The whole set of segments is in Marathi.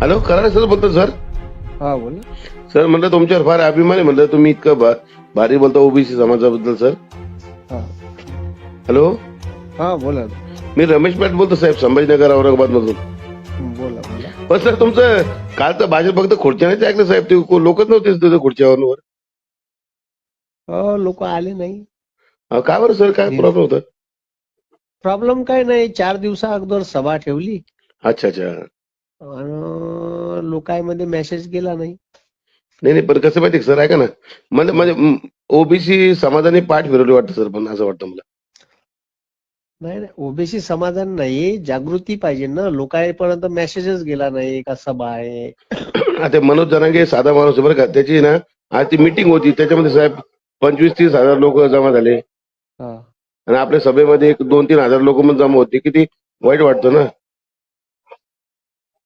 हॅलो कराडे सर बोलतो सर. हा बोल सर म्हणलं तुमच्यावर फार अभिमान आहे म्हणलं तुम्ही इतकं भा- भारी बोलता ओबीसी समाजाबद्दल सर. हा. हॅलो? हा बोला. मी रमेश पाट बोलतो साहेब संभाजीनगर औरंगाबाद मधून. बोला बोला. पण सर तुमचं कालचं भाजप फक्त खुर्च्यानेच ऐकलं साहेब. ते लोकच नव्हते तिथं खुर्च्यावर हो लोक आले नाही. अहो, का बरं सर? काय प्रॉब्लेम होता? प्रॉब्लेम काय नाही. चार दिवसा अगोदर सभा ठेवली. अच्छा अच्छा. आणि लोकांमध्ये मेसेज गेला नाही. नाही नाही पण कसं माहिती सर? ऐका ना. मला म्हणजे ओबीसी समाजाने पाठ फिरवली वाटतं सर पण असं वाटतं मला. नाही नाही ओबीसी समाधान नाही जागृती पाहिजे ना. लोकांपर्यंत मेसेजच गेला नाही का सभा आहे? आता मनोज जनांगे साधा माणूस आहे बरं का. त्याची ना आज ती मिटिंग होती. त्याच्यामध्ये साहेब पंचवीस तीस हजार लोक जमा झाले. हा. आणि आपल्या सभेमध्ये एक दोन तीन हजार लोक पण जमा होते. किती वाईट वाटतं ना.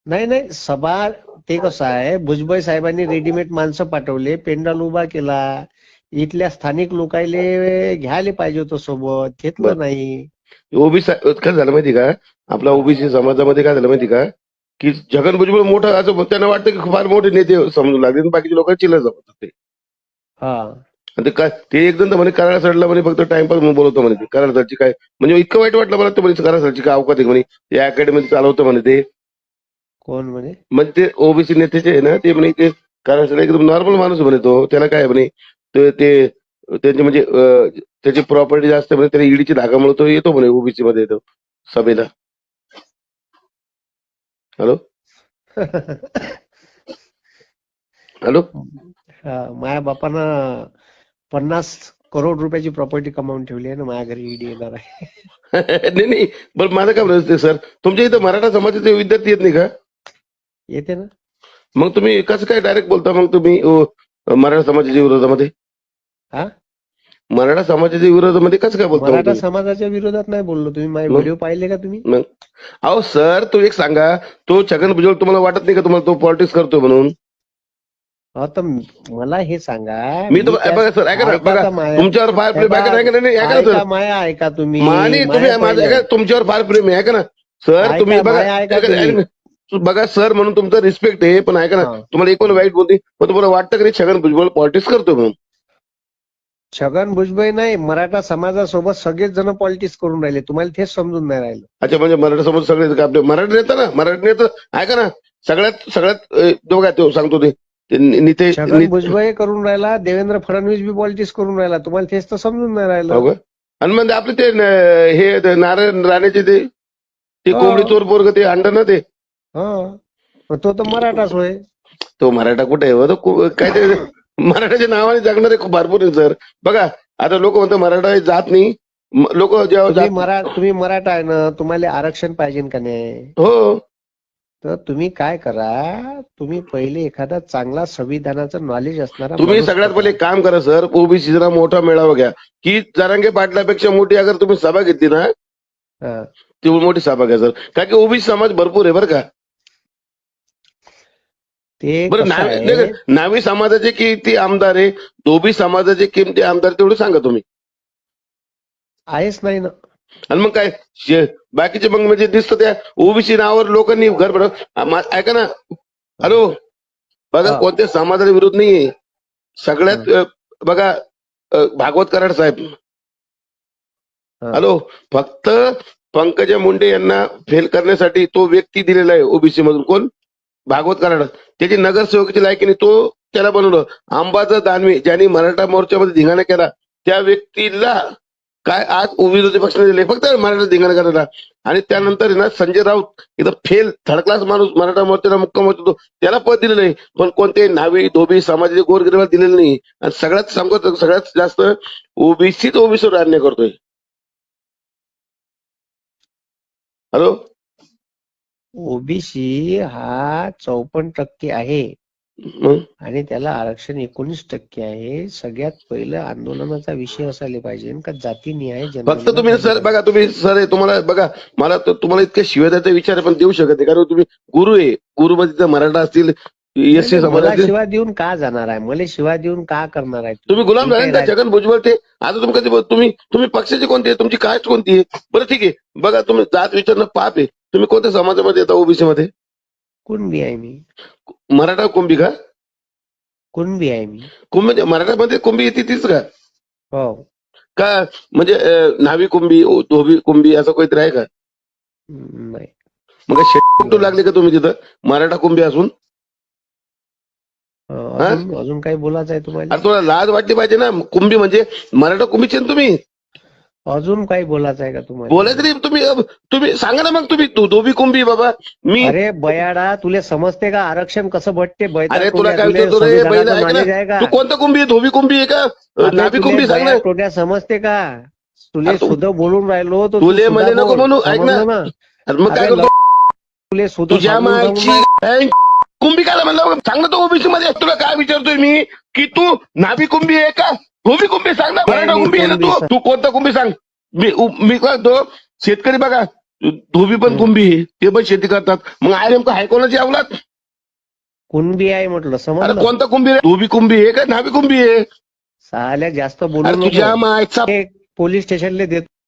नाही नाही सभा ते कसं आहे भुजबळ साहेबांनी रेडीमेड माणसं पाठवले पेंडाल उभा केला इथल्या स्थानिक लोकायले घ्यायला पाहिजे होतं सोबत घेतलं. नाही. ओबीसी काय झालं माहिती का? आपला ओबीसी समाजामध्ये काय झालं माहिती का? की छगन भुजबळ मोठं असं त्यांना वाटतं की फार मोठे नेते समजू लागले बाकीचे लोक चिल्लर जमत ते हा. आणि ते काय ते एक जण तर म्हणे कराड सरला म्हणे फक्त टाइमपास म्हणून बोलवतो म्हणे कराड सरची काय म्हणजे इतकं वाईट वाटलं मला ते म्हणे कराड सरची काय अवकात आहे म्हणे. ते अकॅडमी चालवतं म्हणे ते. कोण म्हणे? म्हणजे ते ओबीसी नेत्याचे आहे ना ते म्हणे ते कारण एकदम नॉर्मल माणूस म्हणे तो. त्याला काय म्हणे ते ते त्यांचे म्हणजे त्याची प्रॉपर्टी जास्त म्हणे त्याला ईडीची धागामुळे तो येतो म्हणे ओबीसी मध्ये येतो सभेला. हॅलो? हॅलो? माझ्या बापानं पन्नास करोड रुपयाची प्रॉपर्टी कमावून ठेवली आहे ना माझ्या घरी ईडी येणार आहे. नाही नाही पण माझं काय म्हणत सर? तुमच्या इथं मराठा समाजाचे विद्यार्थी येत नाही का? येते ना. मग तुम्ही कसं काय डायरेक्ट बोलता? मग तुम्ही अं, मराठा समाजाच्या विरोधामध्ये? हा? मराठा समाजाच्या विरोधामध्ये कसं काय बोलता मग मराठा तुम्ही? समाजाच्या विरोधात नाही बोललो तुम्ही. माझे मग? व्हिडिओ पाहिले का तुम्ही? मग? अहो सर तू एक सांगा. तो छगन भुजबळ तुम्हाला वाटत नाही का तुम्हाला तो पॉलिटिक्स करतोय म्हणून? तर मला हे सांगा. मी तर त्या- बघा सर ऐका ना ऐका बघा. तर माया- तुमच्यावर फार प्रेम ऐका- ऐका ऐका नाही, ऐका ना ऐका सर. माया ऐका तुम्ही. मानी तुम्ही. ऐका तुमच्यावर फार प्रेम आहे ऐका ना. सर ऐका, तुम्ही बघा माया ऐका ऐका- तुम्ही. ऐका. बघा सर म्हणून तुमचं रिस्पेक्ट आहे पण ऐका ना हा. तुम्हाला एक पण वाईट बोलते पण तुम्हाला वाटतं की छगन भुजबळ पॉलिटिक्स करतोय म्हणून छगन भुजबळ नाही मराठा समाजासोबत सगळेच जण पॉलिटिक्स करून राहिले तुम्हाला तेच समजून नाही राहिलं अच्छा म्हणजे मराठा समाज सगळे आपले मराठी नेता ना मराठी नेता ऐका ना सगळ्यात सगळ्यात अं, तो काय तो सांगतो ते ते नि- नितेश छगन नि- भुजबळ करून राहिला देवेंद्र फडणवीस बी पॉलिटिक्स करून राहिला तुम्हाला तेच तर समजून नाही हो राहिलं का? आणि म्हणजे आपले ते न- हे ते नारायण राणेचे ते ते हो. कोंबडी चोर पोरग ते अंड ना ते हा. तो तर मराठाच होय. तो मराठा कुठे आहे? तो को- काय ते मराठाच्या नावाने जगणारे खूप भरपूर आहे सर. बघा आता लोक म्हणतात मराठा हे जात नाही. लोक जेव्हा तुम्ही जात मरा तुम्ही मराठा आहे ना तुम्हाला आरक्षण पाहिजे का नाही? हो. तर तुम्ही काय करा तुम्ही पहिले एखादा चांगला संविधानाचं नॉलेज असणारा तुम्ही माणूस सगळ्यात. पहिले एक काम करा सर. ओबीसीचा मोठा मेळावा घ्या. की जरांगे पाटलापेक्षा मोठी अगर तुम्ही सभा घेतली ना हा. ती मोठी सभा घ्या सर. कारण की ओबीसी समाज भरपूर आहे बरं का. ते बरं नावी नावी समाजाचे किती आमदार आहे? दोबी समाजाचे किमती आमदार तेवढं सांगा तुम्ही. आहेच नाही ना. आणि मग काय? बाकीचे मग म्हणजे दिसतं त्या ओबीसी नावावर लोकांनी घर भर ऐका ना. हॅलो? बघा. कोणत्या समाजाचा विरोध नाहीये. सगळ्यात बघा भागवत कराड साहेब. हॅलो? फक्त पंकजा मुंडे यांना फेल करण्यासाठी तो व्यक्ती दिलेला आहे ओबीसी मधून कोण? भागवत कराड त्याची नगरसेवकाची लायकीने तो त्याला बनवलं. अंबाचा दानवे ज्यांनी मराठा मोर्चामध्ये धिंगाणा केला त्या व्यक्तीला काय आज विरोधी पक्षाने दिले फक्त मराठा धिंगाणा करायला. आणि त्यानंतर ना संजय राऊत इथं फेल थर्ड क्लास माणूस मराठा मोर्चाला मुक्काम होतो त्याला पद दिलेलं नाही पण कोणते नावी धोबी समाजाचे गोरगरिबाला दिलेलं नाही. आणि सगळ्यात सांगतो सगळ्यात जास्त ओबीसीच ओबीसीवर अन्याय करतोय. हॅलो? ओबीसी हा चौपन्न टक्के आहे. आणि त्याला आरक्षण एकोणीस टक्के आहे. सगळ्यात पहिलं आंदोलनाचा विषय असायला पाहिजे. का जाती न्याय फक्त तुम्ही सर बघा तुम्ही सर तुम्हाला बघा मला तर तुम्हाला इतके शिवाय द्यायचा विचार पण देऊ शकत नाही. कारण तुम्ही गुरु आहे. गुरु मध्ये जर मराठा असतील मला शिवा देऊन का जाणार आहे? मला शिवा देऊन का करणार आहे? तुम्ही गुलाम झाले ना त्या छगन भुजबळ ते. आता तुम्ही कधी तुम्ही तुम्ही पक्षाची कोणती आहे? तुमची कास्ट कोणती आहे? बरं ठीक आहे. बघा तुम्ही जात विचारणं पाप आहे. तुम्ही कोणत्या समाजामध्ये येता ओबीसी मध्ये कुणबी आहे मी. मराठा कुंभी का? कुणबी आहे मी. कुंभी मराठामध्ये कुंभी येते तीच का? हो. का म्हणजे अं, न्हावी कुंभी ओ- धोबी कुंभी असं काहीतरी आहे का? नाही. मग शेटू लागले का तुम्ही तिथं? मराठा कुंभी असून? अं, अजून अजून काही बोलायचं आहे तुम्हाला? अरे तुला लाज वाटली पाहिजे ना. कुंभी म्हणजे मराठा कुंभीचे ना तुम्ही? अजून काही बोलायचं आहे का तुम्हाला? बोलायचं नाही तुम्ही तुम्ही सांगा ना मग तुम्ही धो- धोबी कुंभी बाबा मी अरे बयाडा तुला समजते का आरक्षण कसं भेटते? अरे तुला कोंड्या, काय तुले विचारतो रे संविधानाचं बैल ऐक ना knowledge आहे का? तू कोणतं कुंभी आहे? धोबी कुंभी आहे का? नाभी तुले कुंभी सांग ना. टोट्या समजते का? तुले अरे तू- सुद्धा बोलून राहिलो तर तू तुले सुद्धा मले नको बोल. म्हणू, ऐक ना. समजलं अरे मग काय अरे करतो? तुले सुद्धा तुझ्या सांगून मायची कुंभी काय म्हणलं सांग ना तो ओबीसी मध्ये. तुला काय विचारतोय मी? की तू नाभी कुंभी आहे का? धोबी कुंभी सांग ना मराठा मी कुंभी आहे ना कुंभी तू. तू कोणता कुंभी सांग? मी मी काय तो? शेतकरी बघा. धोबी पण. कुंभी आहे, ते पण शेती करतात. मग आय नेमकं हाय कोणाची अवलाद कुणबी आहे म्हटलं अरे समजलं कोणता कुंभी धोबी कुंभी आहे का? नाभी कुंभी आहे. साल्या जास्त अरे बोलू तुझ्या मायचा पोलीस स्टेशनला देतो.